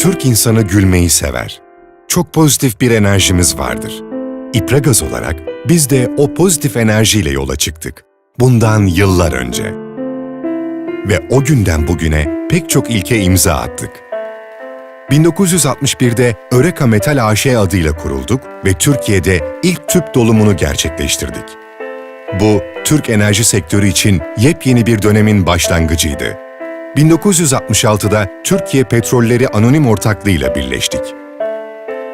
Türk insanı gülmeyi sever. Çok pozitif bir enerjimiz vardır. İpragaz olarak biz de o pozitif enerjiyle yola çıktık. Bundan yıllar önce. Ve o günden bugüne pek çok ilke imza attık. 1961'de Öreka Metal AŞ adıyla kurulduk ve Türkiye'de ilk tüp dolumunu gerçekleştirdik. Bu, Türk enerji sektörü için yepyeni bir dönemin başlangıcıydı. 1966'da Türkiye Petrolleri Anonim Ortaklığı'yla birleştik.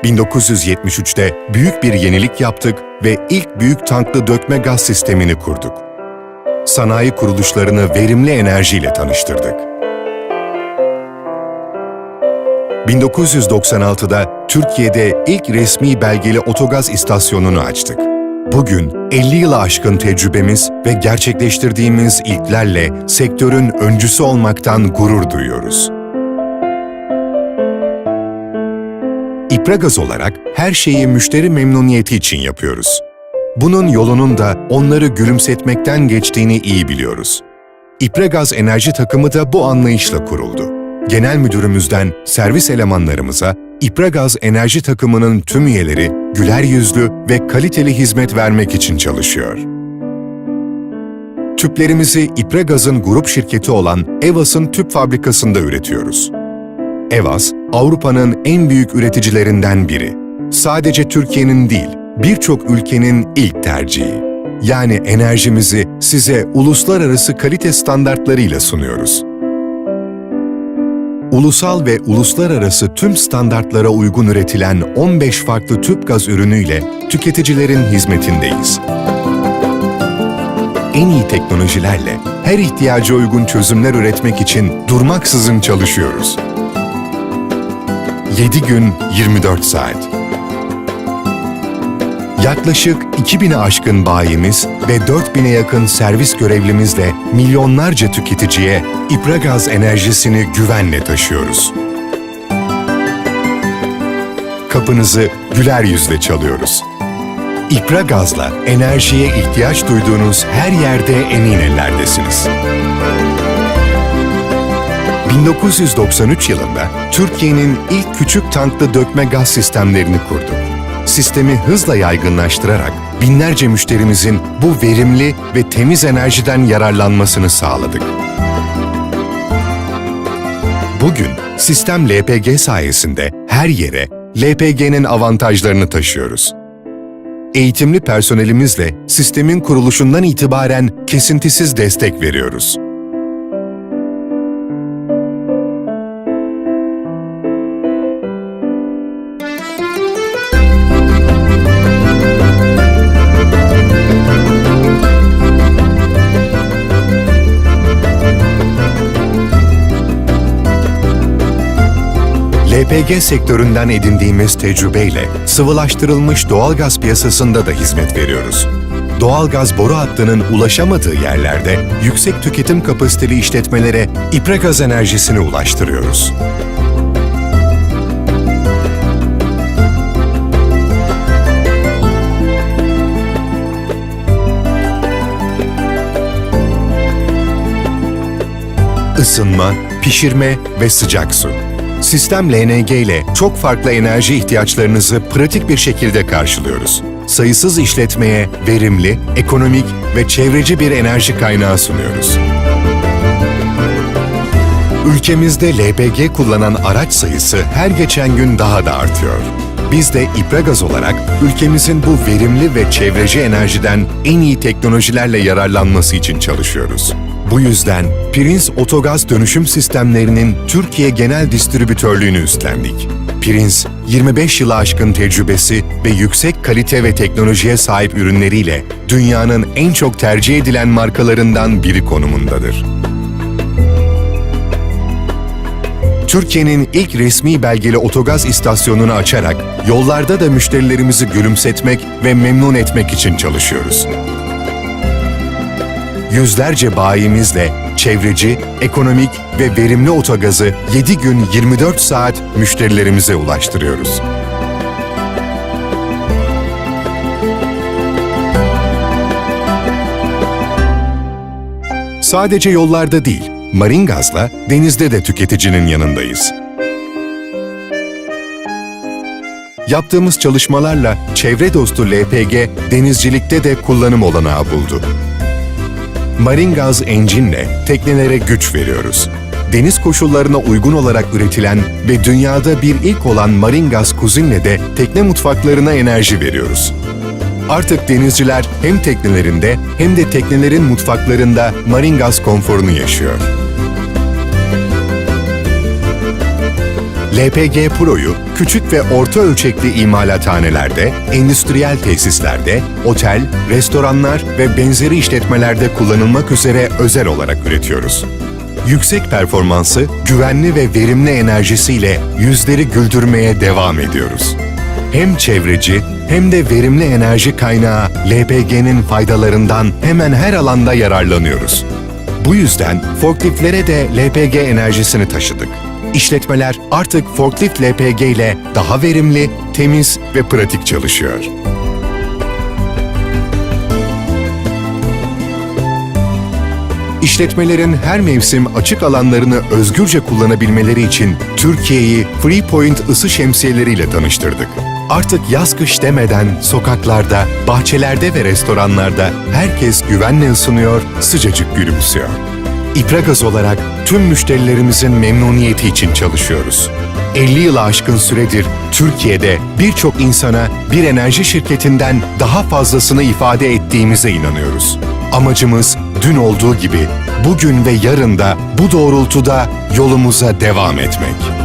1973'te büyük bir yenilik yaptık ve ilk büyük tanklı dökme gaz sistemini kurduk. Sanayi kuruluşlarını verimli enerjiyle tanıştırdık. 1996'da Türkiye'de ilk resmi belgeli otogaz istasyonunu açtık. Bugün 50 yılı aşkın tecrübemiz ve gerçekleştirdiğimiz ilklerle sektörün öncüsü olmaktan gurur duyuyoruz. İpragaz olarak her şeyi müşteri memnuniyeti için yapıyoruz. Bunun yolunun da onları gülümsetmekten geçtiğini iyi biliyoruz. İpragaz Enerji takımı da bu anlayışla kuruldu. Genel müdürümüzden servis elemanlarımıza İpragaz Enerji takımının tüm üyeleri güler yüzlü ve kaliteli hizmet vermek için çalışıyor. Tüplerimizi İpragaz'ın grup şirketi olan Evas'ın tüp fabrikasında üretiyoruz. Evas, Avrupa'nın en büyük üreticilerinden biri. Sadece Türkiye'nin değil, birçok ülkenin ilk tercihi. Yani enerjimizi size uluslararası kalite standartlarıyla sunuyoruz. Ulusal ve uluslararası tüm standartlara uygun üretilen 15 farklı tüp gaz ürünüyle tüketicilerin hizmetindeyiz. En iyi teknolojilerle her ihtiyaca uygun çözümler üretmek için durmaksızın çalışıyoruz. 7 gün 24 saat. Yaklaşık 2000'e aşkın bayimiz ve 4000'e yakın servis görevlimizle milyonlarca tüketiciye İpragaz enerjisini güvenle taşıyoruz. Kapınızı güler yüzle çalıyoruz. İpragaz'la enerjiye ihtiyaç duyduğunuz her yerde emin ellerdesiniz. 1993 yılında Türkiye'nin ilk küçük tanklı dökme gaz sistemlerini kurduk. Sistemi hızla yaygınlaştırarak binlerce müşterimizin bu verimli ve temiz enerjiden yararlanmasını sağladık. Bugün sistem LPG sayesinde her yere LPG'nin avantajlarını taşıyoruz. Eğitimli personelimizle sistemin kuruluşundan itibaren kesintisiz destek veriyoruz. LPG sektöründen edindiğimiz tecrübeyle sıvılaştırılmış doğalgaz piyasasında da hizmet veriyoruz. Doğalgaz boru hattının ulaşamadığı yerlerde yüksek tüketim kapasiteli işletmelere İpragaz enerjisini ulaştırıyoruz. Isınma, pişirme ve sıcak su. Sistem LNG ile çok farklı enerji ihtiyaçlarınızı pratik bir şekilde karşılıyoruz. Sayısız işletmeye verimli, ekonomik ve çevreci bir enerji kaynağı sunuyoruz. Ülkemizde LPG kullanan araç sayısı her geçen gün daha da artıyor. Biz de İpragaz olarak ülkemizin bu verimli ve çevreci enerjiden en iyi teknolojilerle yararlanması için çalışıyoruz. Bu yüzden Prins Otogaz dönüşüm sistemlerinin Türkiye Genel Distribütörlüğünü üstlendik. Prins, 25 yılı aşkın tecrübesi ve yüksek kalite ve teknolojiye sahip ürünleriyle dünyanın en çok tercih edilen markalarından biri konumundadır. Türkiye'nin ilk resmi belgeli otogaz istasyonunu açarak yollarda da müşterilerimizi gülümsetmek ve memnun etmek için çalışıyoruz. Yüzlerce bayimizle çevreci, ekonomik ve verimli otogazı 7 gün 24 saat müşterilerimize ulaştırıyoruz. Sadece yollarda değil, Maringaz'la denizde de tüketicinin yanındayız. Yaptığımız çalışmalarla çevre dostu LPG denizcilikte de kullanım olanağı buldu. Maringaz Engine'le teknelere güç veriyoruz. Deniz koşullarına uygun olarak üretilen ve dünyada bir ilk olan Maringaz Kuzin'le de tekne mutfaklarına enerji veriyoruz. Artık denizciler hem teknelerinde hem de teknelerin mutfaklarında Maringaz konforunu yaşıyor. LPG Pro'yu küçük ve orta ölçekli imalathanelerde, endüstriyel tesislerde, otel, restoranlar ve benzeri işletmelerde kullanılmak üzere özel olarak üretiyoruz. Yüksek performansı, güvenli ve verimli enerjisiyle yüzleri güldürmeye devam ediyoruz. Hem çevreci hem de verimli enerji kaynağı LPG'nin faydalarından hemen her alanda yararlanıyoruz. Bu yüzden forkliftlere de LPG enerjisini taşıdık. İşletmeler artık forklift LPG ile daha verimli, temiz ve pratik çalışıyor. İşletmelerin her mevsim açık alanlarını özgürce kullanabilmeleri için Türkiye'yi FreePoint ısı şemsiyeleriyle tanıştırdık. Artık yaz kış demeden sokaklarda, bahçelerde ve restoranlarda herkes güvenle ısınıyor, sıcacık gülümsüyor. İpragaz olarak tüm müşterilerimizin memnuniyeti için çalışıyoruz. 50 yılı aşkın süredir Türkiye'de birçok insana bir enerji şirketinden daha fazlasını ifade ettiğimize inanıyoruz. Amacımız dün olduğu gibi bugün ve yarın da bu doğrultuda yolumuza devam etmek.